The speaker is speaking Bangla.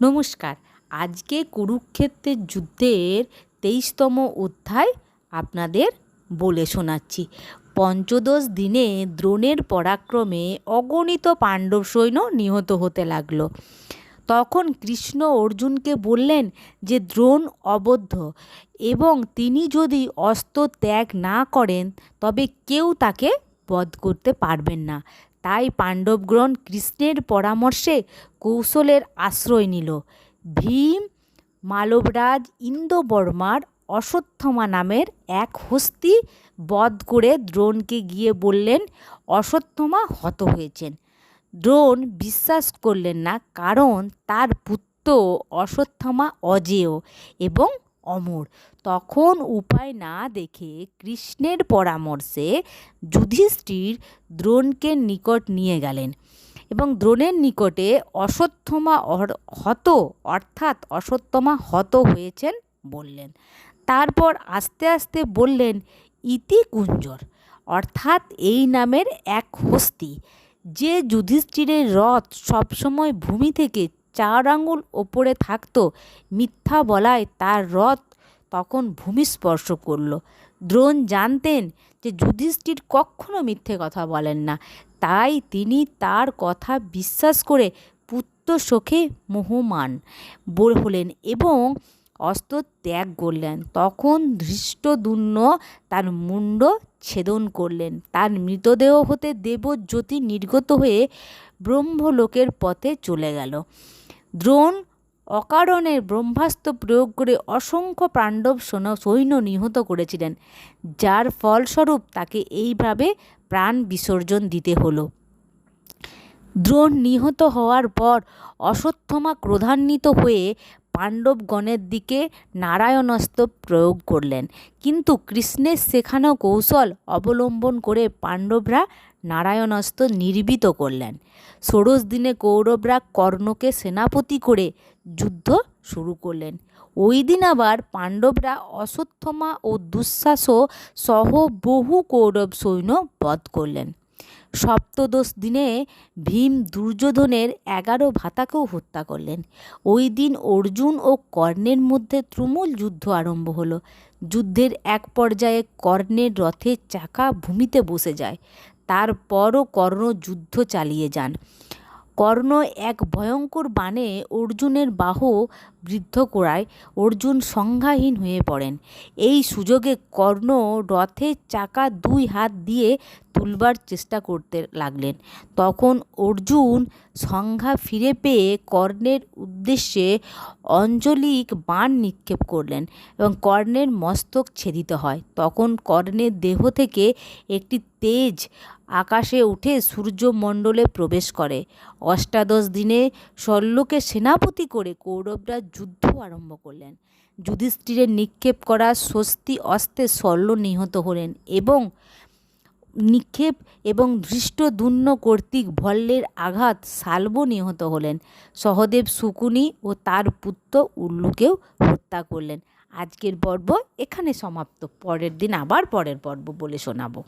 নমস্কার। আজকে কুরুক্ষেত্রের যুদ্ধের তেইশতম অধ্যায় আপনাদের বলে শোনাচ্ছি। পঞ্চদশ দিনে দ্রোণের পরাক্রমে অগণিত পাণ্ডব সৈন্য নিহত হতে লাগল। তখন কৃষ্ণ অর্জুনকে বললেন যে, দ্রোণ অবদ্ধ এবং তিনি যদি অস্ত্র ত্যাগ না করেন, তবে কেউ তাকে বধ করতে পারবেন না। তাই পাণ্ডবগণ কৃষ্ণের পরামর্শে কৌশলের আশ্রয় নিল। ভীম মালবরাজ ইন্দ্রবর্মার অশ্বত্থমা নামের এক হস্তি বধ করে দ্রোণকে গিয়ে বললেন, অশ্বত্থমা হত হয়েছেন দ্রোণ বিশ্বাস করলেন না, কারণ তার পুত্র অশ্বত্থমা অজেয় এবং অমর। তখন উপায় না দেখে কৃষ্ণের পরামর্শে যুধিষ্ঠির দ্রোণকে নিকট নিয়ে গেলেন এবং দ্রোণের নিকটে অশ্বত্থমা হত, অর্থাৎ অশ্বত্থমা হত হয়েছেন বললেন। তারপর আস্তে আস্তে বললেন, ইতি কুঞ্জর, অর্থাৎ এই নামের এক হস্তি, যে যুধিষ্ঠিরের রথ সবসময় ভূমি থেকে চার আঙুল ওপরে থাকতো, মিথ্যা বলায় তার রথ তখন ভূমি স্পর্শ করল। দ্রোণ জানতেন যে যুধিষ্ঠির কখনো মিথ্যে কথা বলেন না। তাই তিনি তার কথা বিশ্বাস করে পুত্র শোকে মোহমান হলেন এবং অস্ত্র ত্যাগ করলেন। তখন ধৃষ্টদুম্ন তার মুণ্ড ছেদন করলেন। তার মৃতদেহ হতে দেবজ্যোতি নির্গত হয়ে ব্রহ্মলোকের পথে চলে গেল। দ্রোণ অকারণে ব্রহ্মাস্ত্র প্রয়োগ করে অসংখ্য পাণ্ডব সৈন্য নিহত করেছিলেন, যার ফলস্বরূপ তাকে এইভাবে প্রাণ বিসর্জন দিতে হলো। দ্রোণ নিহত হওয়ার পর অশ্বত্থমা ক্রোধান্বিত হয়ে পাণ্ডবগণের দিকে নারায়ণাস্ত্র প্রয়োগ করলেন। কিন্তু কৃষ্ণের শেখানো কৌশল অবলম্বন করে পাণ্ডবরা নারায়ণাস্ত্র নির্বিত করলেন। ষোড়শ দিনে কৌরবরা কর্ণকে সেনাপতি করে যুদ্ধ শুরু করলেন। ওই দিন আবার পাণ্ডবরা অশ্বত্থমা ও দুঃশাসও সহ বহু কৌরব সৈন্য বধ করলেন। সপ্তদশ দিনে ভীম দুর্যোধনের এগারো ভাতাকেও হত্যা করলেন। ওই দিন অর্জুন ও কর্ণের মধ্যে তুমুল যুদ্ধ আরম্ভ হলো। যুদ্ধের এক পর্যায়ে কর্ণের রথের চাকা ভূমিতে বসে যায়। তারপরও কর্ণ যুদ্ধ চালিয়ে যান। কর্ণ এক ভয়ঙ্কর বাণে অর্জুনের বাহ বৃদ্ধ করায় অর্জুন সংজ্ঞাহীন হয়ে পড়েন। এই সুযোগে কর্ণ রথের চাকা দুই হাত দিয়ে তুলবার চেষ্টা করতে লাগলেন। তখন অর্জুন সংজ্ঞা ফিরে পেয়ে কর্ণের উদ্দেশ্যে অঞ্জলিক বাণ নিক্ষেপ করলেন এবং কর্ণের মস্তক ছেদিত হয়। তখন কর্ণের দেহ থেকে একটি তেজ আকাশে উঠে সূর্যমণ্ডলে প্রবেশ করে। অষ্টাদশ দিনে শল্যকে সেনাপতি করে কৌরবরা যুদ্ধ আরম্ভ করলেন। যুধিষ্ঠিরের নিক্ষেপ করা স্বস্তি অস্ত্রে শল্য নিহত হলেন এবং নিক্ষেপ এবং ধৃষ্টদুম্ন কর্তৃক ভল্লের আঘাত শাল্ব নিহত হলেন। সহদেব শুকুনি ও তার পুত্র উল্লুকেও হত্যা করলেন। আজকের পর্ব এখানে সমাপ্ত। পরের দিন আবার পরের পর্ব বলে শোনাবো।